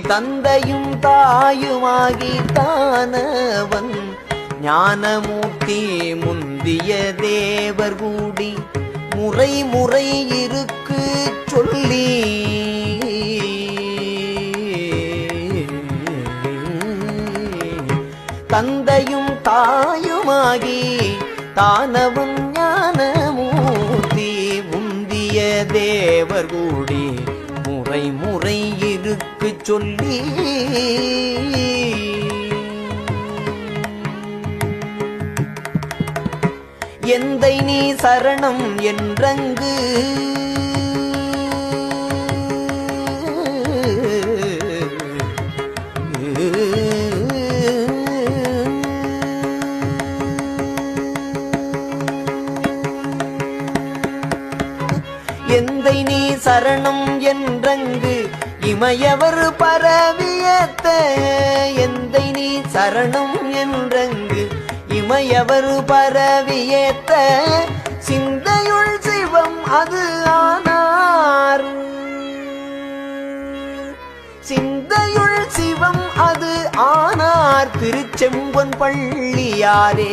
தந்தையும் தாயுமாகி தானவன். ஞானமூர்த்தி முந்திய தேவர் கூடி முறை முறை இருக்கு சொல்லி. தந்தையும் தாயுமாகி தானவன் ஞானமூர்த்தி முந்திய தேவர் கூடி முறை முறை சொல்லி எந்தை நீ சரணம் என்றங்கு எந்தை நீ சரணம் என்றங்கு இமையவர் பரவியத்த எந்தை நீ சரணம் என்றங்கு. இமையவர் பரவியத்த சிந்தையுள் சிவம் அது ஆனார். சிந்தையுள் சிவம் அது ஆனார். திருச்செம்பொன் பள்ளியாரே